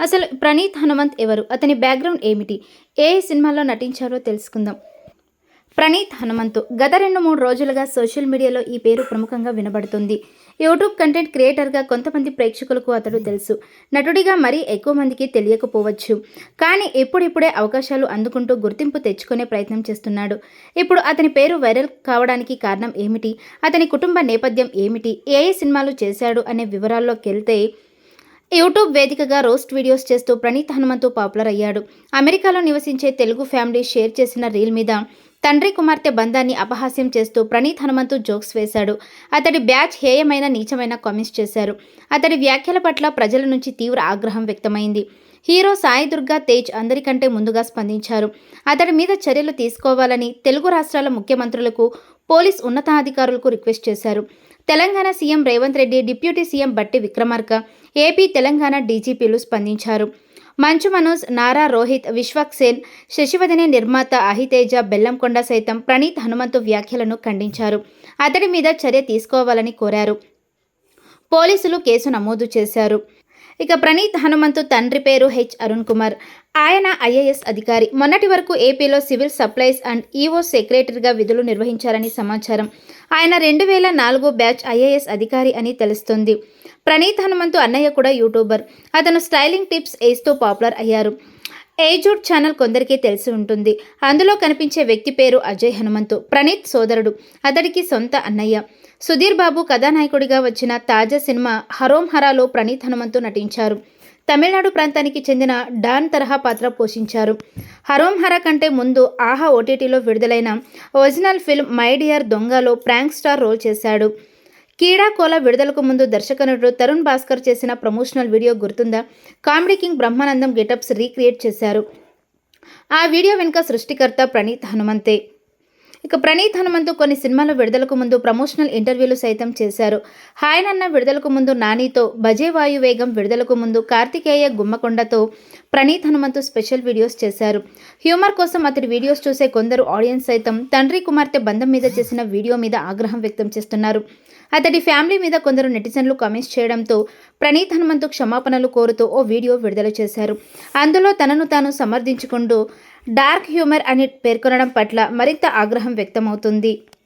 అసలు ప్రణీత్ హనుమంత్ ఎవరు? అతని బ్యాక్గ్రౌండ్ ఏమిటి? ఏ సినిమాలో నటించారో తెలుసుకుందాం. ప్రణీత్ హనుమంతు. గత రెండు మూడు రోజులుగా సోషల్ మీడియాలో ఈ పేరు ప్రముఖంగా వినబడుతుంది. యూట్యూబ్ కంటెంట్ క్రియేటర్గా కొంతమంది ప్రేక్షకులకు అతడు తెలుసు. నటుడిగా మరీ ఎక్కువ మందికి తెలియకపోవచ్చు. కానీ ఇప్పుడిప్పుడే అవకాశాలు అందుకుంటూ గుర్తింపు తెచ్చుకునే ప్రయత్నం చేస్తున్నాడు. ఇప్పుడు అతని పేరు వైరల్ కావడానికి కారణం ఏమిటి? అతని కుటుంబ నేపథ్యం ఏమిటి? ఏ ఏ సినిమాలు చేశాడు అనే వివరాల్లోకి వెళ్తే యూట్యూబ్ వేదికగా రోస్ట్ వీడియోస్ చేస్తూ ప్రణీత్ హనుమంతు పాపులర్ అయ్యాడు. అమెరికాలో నివసించే తెలుగు ఫ్యామిలీ షేర్ చేసిన రీల్ మీద తండ్రి కుమార్తె బంధాన్ని అపహాస్యం చేస్తూ ప్రణీత్ హనుమంతు జోక్స్ వేశాడు. అతడి బ్యాచ్ హేయమైన నీచమైన కామెంట్స్ చేశారు. అతడి వ్యాఖ్యల పట్ల ప్రజల నుంచి తీవ్ర ఆగ్రహం వ్యక్తమైంది. హీరో సాయి దుర్గా తేజ్ అందరికంటే ముందుగా స్పందించారు. అతడి మీద చర్యలు తీసుకోవాలని తెలుగు రాష్ట్రాల ముఖ్యమంత్రులకు పోలీస్ ఉన్నతాధికారులకు రిక్వెస్ట్ చేశారు. Telangana CM Revanth Reddy deputy CM Bhatti Vikramarka AP Telangana డీజీపీలు స్పందించారు. మంచు మనోజ్ నారా రోహిత్ విశ్వక్ సేన్ శశివదనే నిర్మాత అహితేజ బెల్లంకొండ సైతం ప్రణీత్ హనుమంతు వ్యాఖ్యలను ఖండించారు. అతడి మీద చర్య తీసుకోవాలని కోరారు. పోలీసులు కేసు నమోదు చేశారు. ఇక ప్రణీత్ హనుమంతు తండ్రి పేరు హెచ్ అరుణ్ కుమార్. ఆయన ఐఏఎస్ అధికారి. మొన్నటి వరకు ఏపీలో సివిల్ సప్లైస్ అండ్ ఈఓ సెక్రటరీగా విధులు నిర్వహించారని సమాచారం. ఆయన రెండు వేల నాలుగో బ్యాచ్ ఐఏఎస్ అధికారి అని తెలుస్తుంది. ప్రణీత్ హనుమంతు అన్నయ్య కూడా యూట్యూబర్. అతను స్టైలింగ్ టిప్స్ ఏస్తో పాపులర్ అయ్యారు. ఏజూడ్ ఛానల్ కొందరికీ తెలిసి ఉంటుంది. అందులో కనిపించే వ్యక్తి పేరు అజయ్ హనుమంతు. ప్రణీత్ సోదరుడు. అతడికి సొంత అన్నయ్య. సుధీర్ బాబు కథానాయకుడిగా వచ్చిన తాజా సినిమా హరోం హరాలో ప్రణీత్ హనుమంతు నటించారు. తమిళనాడు ప్రాంతానికి చెందిన డాన్ తరహా పాత్ర పోషించారు. హరోం హర కంటే ముందు ఆహా ఓటీటీలో విడుదలైన ఒరిజినల్ ఫిల్మ్ మై డియర్ దొంగలో ప్రాంక్ స్టార్ రోల్ చేశాడు. కీడాకోల విడుదలకు ముందు దర్శకనుడు తరుణ్ భాస్కర్ చేసిన ప్రమోషనల్ వీడియో గుర్తుందా? Comedy king Brahmanandam getups recreate చేశారు. ఆ వీడియో వెనుక సృష్టికర్త ప్రణీత్ హనుమంతే. ఇక ప్రణీత్ హనుమంతు కొన్ని సినిమాల విడుదలకు ముందు ప్రమోషనల్ ఇంటర్వ్యూలు సైతం చేశారు. హాయ్నన్న విడుదలకు ముందు నానితో భజే వాయు వేగం విడుదలకు ముందు కార్తికేయ గుమ్మకొండతో ప్రణీత్ హనుమంతు స్పెషల్ వీడియోస్ చేశారు. హ్యూమర్ కోసం అతడి వీడియోస్ చూసే కొందరు ఆడియన్స్ సైతం తండ్రి కుమార్తె బంధం మీద చేసిన వీడియో మీద ఆగ్రహం వ్యక్తం చేస్తున్నారు. అతడి ఫ్యామిలీ మీద కొందరు నెటిజన్లు కామెంట్స్ చేయడంతో ప్రణీత్ హనుమంతు క్షమాపణలు కోరుతూ ఓ వీడియో విడుదల చేశారు. అందులో తనను తాను సమర్థించుకుంటూ డార్క్ హ్యూమర్ అని పేర్కొనడం పట్ల మరింత ఆగ్రహం వ్యక్తమవుతుంది.